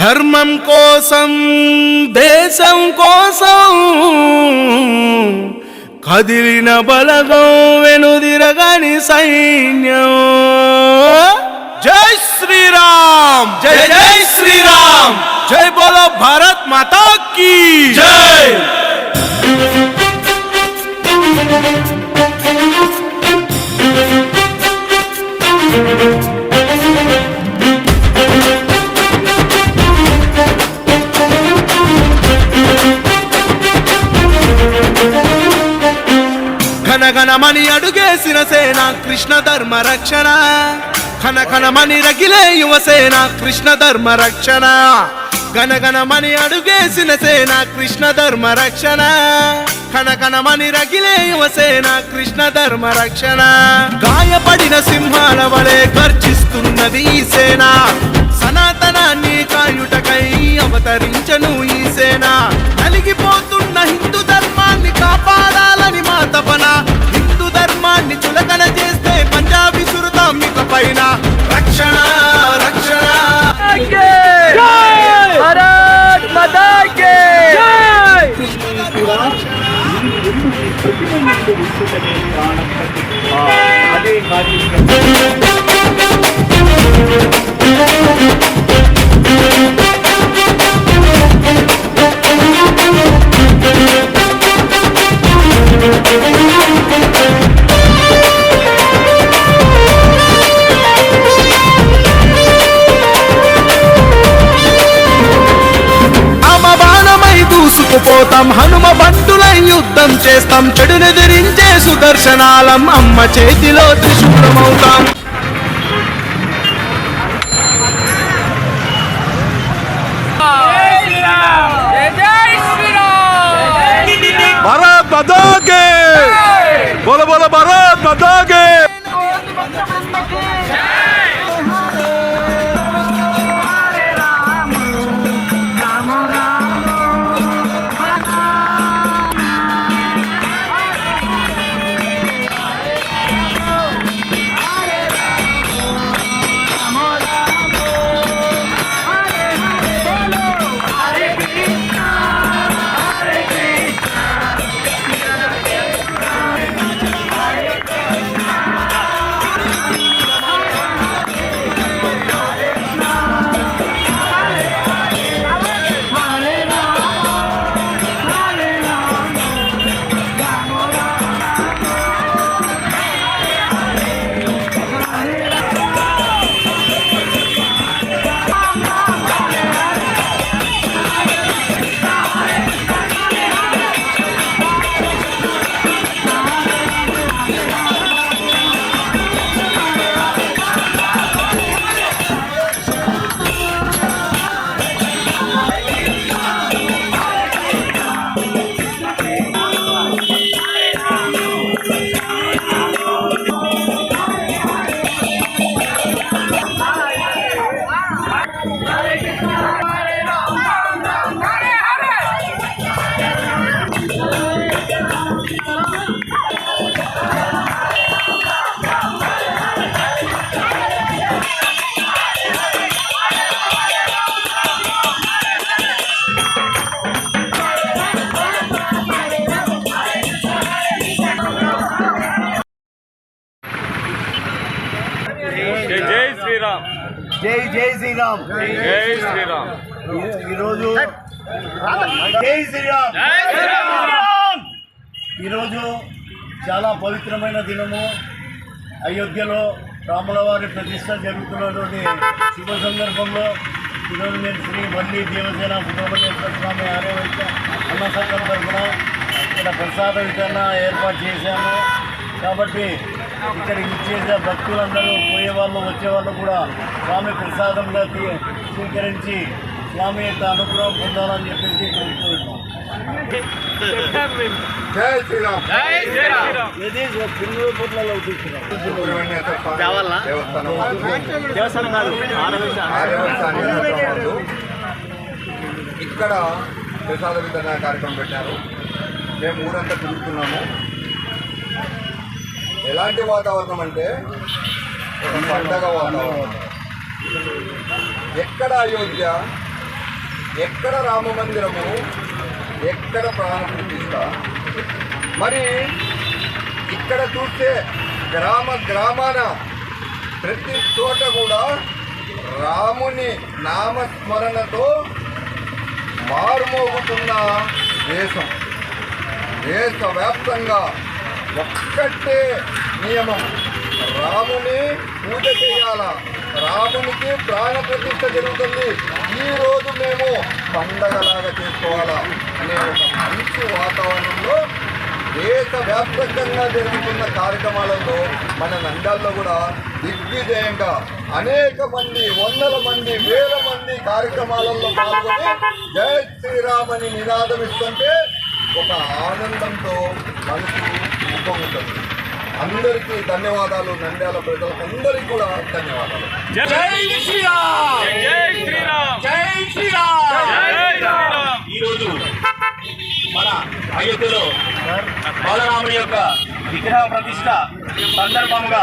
ధర్మం కోసం దేశం కోసం కదిలిన బలగం వెనుదిరగని సైన్యం జై శ్రీరామ్ జై జై శ్రీరామ్ జై బోలో భారత్ మాతా కీ జై కనకనమని అడుగేసిన సేన కృష్ణ ధర్మ రక్షణ. కనకనమని రగిలే యువసేన కృష్ణ ధర్మ రక్షణ. గనగనమని అడుగేసిన సేన కృష్ణ ధర్మ రక్షణ. కనకనమని రగిలే యువసేన కృష్ణ ధర్మ రక్షణ. గాయపడిన సింహాల వలె గర్జిస్తున్నది ఈ సేన. సనాతనాన్ని కాయుటకై అవతరించను ఈ సేన. నలిగిపోతున్న హిందూ ధర్మాన్ని కాపాడాలని మా తపన. హిందూ భక్తులై యుద్ధం చేస్తాం చెడునెదిరించే సుదర్శనాలం. అమ్మ చేతిలో త్రిశూలమవుతాం. భారత్ బదోగే బోల బోల భారత్ బదోగే జై జై శ్రీరామ్. జై శ్రీరామ్. ఈ- ఈరోజు జై శ్రీరామ్. ఈరోజు చాలా పవిత్రమైన దినము. అయోధ్యలో రాముల వారి ప్రతిష్ట జరుగుతున్నటువంటి శుభ సందర్భంలో ఈరోజు నేను శ్రీ వల్లి దేవసేన సుబ్రహ్మణ్యేశ్వర స్వామి ఆర్యవైద్య అన్న సంఘం తరఫున ఇక్కడ ప్రసాద వితరణ ఏర్పాటు చేశాను. కాబట్టి ఇక్కడికి ఇచ్చేసే భక్తులందరూ పోయే వాళ్ళు వచ్చే వాళ్ళు కూడా స్వామి ప్రసాదంగా స్వీకరించి స్వామి యొక్క అనుగ్రహం పొందాలని చెప్పేసి కోరుకుంటున్నాం. జై శ్రీరామ్. జై శ్రీరామ్. పిల్లల దేవస్థానం. ఇక్కడ ప్రసాద వితరణ కార్యక్రమం పెట్టారు. మేము ఊరంతా తిరుగుతున్నాము. ఎలాంటి వాతావరణం అంటే పండగ వాతావరణం. ఎక్కడ అయోధ్య ఎక్కడ రామ మందిరము ఎక్కడ ప్రాణ ప్రతిష్ట మరి ఇక్కడ చూస్తే గ్రామ గ్రామాన ప్రతి చోట కూడా రాముని నామస్మరణతో మారుమోగుతున్న దేశం. దేశవ్యాప్తంగా ఒక్కటే నియమం. రాముని పూజ చేయాల? రామునికి ప్రాణ ప్రతిష్ట జరుగుతుంది. ఈ రోజు మేము పండగలాగా చేసుకోవాలా? అనే ఒక మంచి వాతావరణంలో దేశవ్యాప్తంగా జరుగుతున్న కార్యక్రమాలలో మన నంద్యాల్లో కూడా దిగ్విజయంగా అనేక మంది వందల మంది వేల మంది కార్యక్రమాలలో పాల్గొని జై శ్రీరామని నినాదం ఇస్తుంటే ఒక ఆనందంతో మనసు ఉంటుంది అందరికీ ధన్యవాదాలు. నంద్యాల ప్రజలకు అందరికీ కూడా ధన్యవాదాలు. జై శ్రీరామ్! జై శ్రీరామ్! జై శ్రీరామ్! జై శ్రీరామ్! ఈరోజు మన అయోధ్యలో బాలరాముని యొక్క విగ్రహ ప్రతిష్ట సందర్భంగా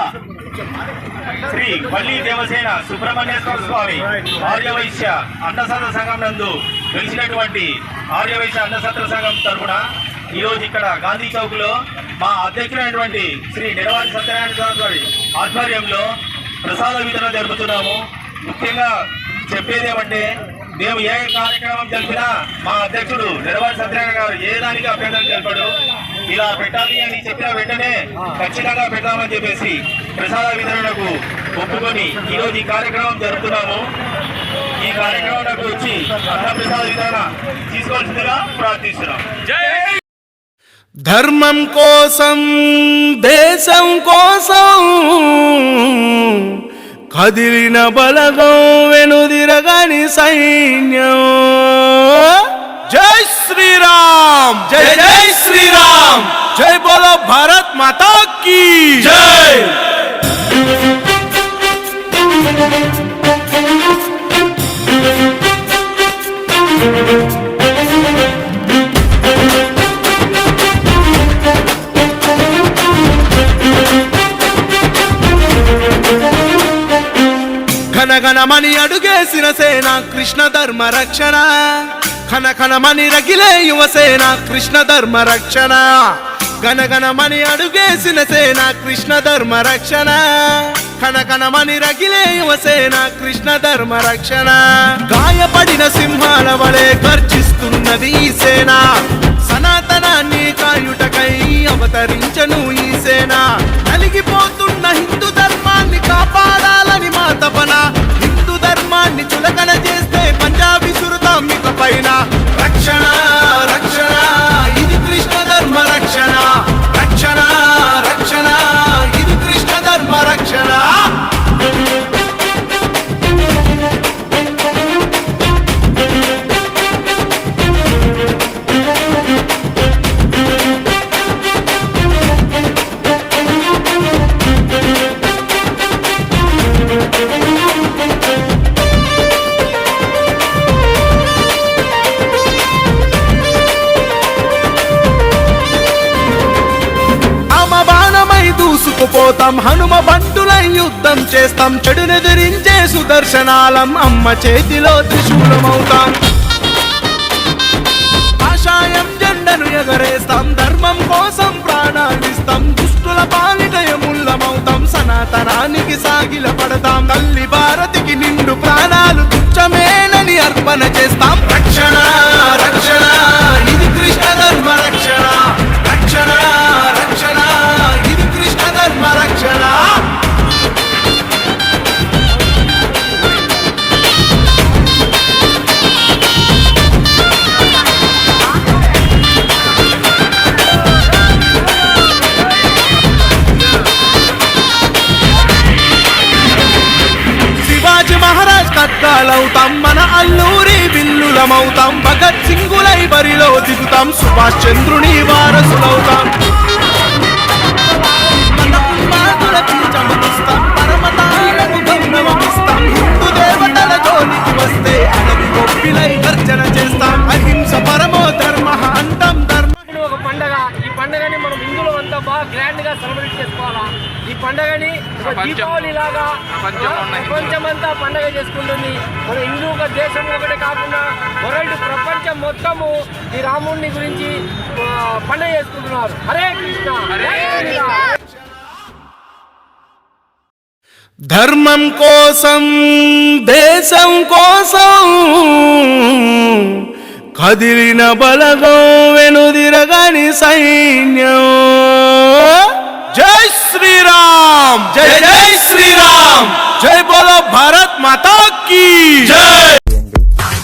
శ్రీ వల్లి దేవసేన సుబ్రహ్మణ్యేశ్వర స్వామి ఆర్యవైశ్య అన్నసత్ర సంఘం నందు వెలిసినటువంటి ఆర్యవైశ్య అన్నసత్ర సంఘం తరఫున ఈరోజు ఇక్కడ గాంధీ చౌక్లో మా అధ్యక్షులైనటువంటి శ్రీ నిరవారి సత్యనారాయణ స్వామి గారి ఆధ్వర్యంలో ప్రసాద వితరణ జరుపుతున్నాము. ముఖ్యంగా చెప్పేది ఏమంటే మేము ఏ కార్యక్రమం జరిపినా మా అధ్యక్షుడు నిరవారి సత్యనారాయణ గారు ఏ దానికి అభ్యర్థన తెలిపాడు ఇలా పెట్టాలి అని చెప్పిన వెంటనే ఖచ్చితంగా పెట్టామని చెప్పేసి ప్రసాద వితరణకు ఒప్పుకొని ఈ రోజు ఈ కార్యక్రమం జరుపుతున్నాము. ఈ కార్యక్రమానికి వచ్చి అన్న ప్రసాద వితరణ తీసుకోవాల్సిందిగా ప్రార్థిస్తున్నాం. జై ధర్మం కోసం దేశం కోసం కదిలిన బలగం వెనుదిరగని సైన్యం. జై శ్రీరామ్! జై జై శ్రీరామ్! జై బోలో భారత్ మాతా కీ జై! ఘనఘనమని అడుగేసిన సేన కృష్ణ ధర్మ రక్షణ. కనకనమని రగిలే యువసేన కృష్ణ ధర్మ రక్షణ. ఘనఘనమని అడుగేసిన సేన కృష్ణ ధర్మ రక్షణ. కనకనమని రగిలే యువసేన కృష్ణ ధర్మ రక్షణ. గాయపడిన సింహాల వలె గర్జిస్తున్నది ఈ సేన. సనాతనాన్ని కాయుటకై అవతరించను ఈ సేన. నలిగిపోతున్న హిందూ ధర్మాన్ని కాపాడాలని దూసుకుపోతాం హనుమ బంటులై యుద్ధం చేస్తాం. చెడునెదిరించే సుదర్శనాలం అమ్మ చేతిలో త్రిశూలమవుతాం. ఆశాయం జెండను ఎగరేస్తాం. ధర్మం కోసం ప్రాణాలిస్తాం దుష్టుల పాలిటయముల్లమవుతాం సనాతనానికి సాగిల పడతాం తల్లి భారతికి నిండు ప్రాణాలు తుచ్చమేనని అర్పణ చేస్తాం. బిల్లులమవుతాం భగత్ సింగులై బరిలో దిగుతాం. సుభాష్ చంద్రుని వారసులవుతాం. పండగని మనం హిందువులు అంతా బాగా గ్రాండ్గా సెలబ్రేట్ చేసుకోవాలా? ఈ పండగని దీపావళి లాగా ప్రపంచమంతా పండగ చేసుకుంటుంది. మన హిందూ ఒక దేశం ఒకటే కాకుండా వరల్డ్ ప్రపంచం మొత్తము ఈ రాముడిని గురించి పండగ చేసుకుంటున్నారు. హరే కృష్ణ. హరే కృష్ణ. ధర్మం కోసం దేశం కోసం కదిలిన బలగం వెనుదిరగని సైన్యం. జై శ్రీరామ్. జై జై శ్రీరామ్. జై బోలో భారత్ మాతా కీ. జై.